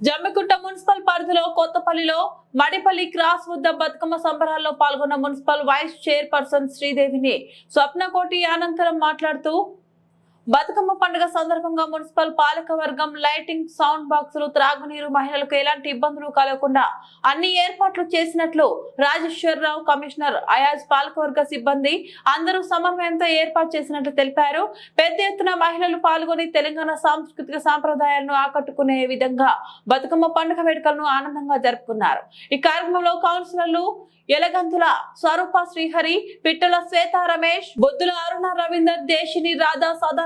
Jammikunta municipal పరిధిలో కొత్తపల్లిలో Madipalli cross వద్ద బతుకమ్మ సంబరాల్లో పాల్గొన్న మున్సిపల్ వైస్ చైర్పర్సన్ శ్రీదేవిని స్వప్నకోటి అనంతరం మాట్లాడుతూ బతుకమ్మ పండుగ సందర్భంగా మున్సిపల్ పాలక వర్గం లైటింగ్ సౌండ్ బాక్సులు త్రాగునీరు మహిళలకు ఎలాంటి ఇబ్బందులు కలగకుండా అన్ని ఏర్పాట్లు చేసినట్లు రాజేశ్వరరావు కమిషనర్ అయాజ్ పాలకవర్గ సిబ్బంది అందరూ సమన్వయంతో ఏర్పాటు చేసినట్లు తెలిపారు. పెద్ద ఎత్తున మహిళలు పాల్గొని తెలంగాణ సాంస్కృతిక సాంప్రదాయాలను ఆకట్టుకునే విధంగా బతుకమ్మ పండుగ వేడుకలను ఆనందంగా జరుపుకున్నారు. ఈ కార్యక్రమంలో కౌన్సిలర్లు ఎలగంతుల స్వరూప శ్రీహరి పిట్టల శ్వేత రమేష్ బొద్దుల అరుణ రవీందర్ దేశిని రాధా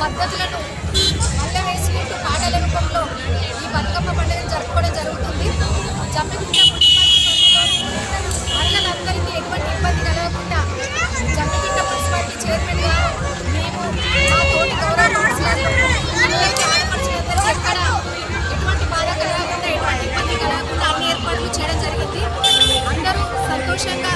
పద్ధతులను మళ్ళీ వేసి పాటల రూపంలో ఈ బతుకమ్మ పండుగను జరుపుకోవడం జరుగుతుంది. జమ్మికుంట మున్సిపాలిటీ మహిళలందరికీ ఎటువంటి ఇబ్బంది కలగకుండా జమ్మికుంట మున్సిపాలిటీ మేము మా తోటి గౌరవ ఎటువంటి బాధ కలగకుండా ఎటువంటి కలగకుండా చేయడం జరిగింది. అందరూ సంతోషంగా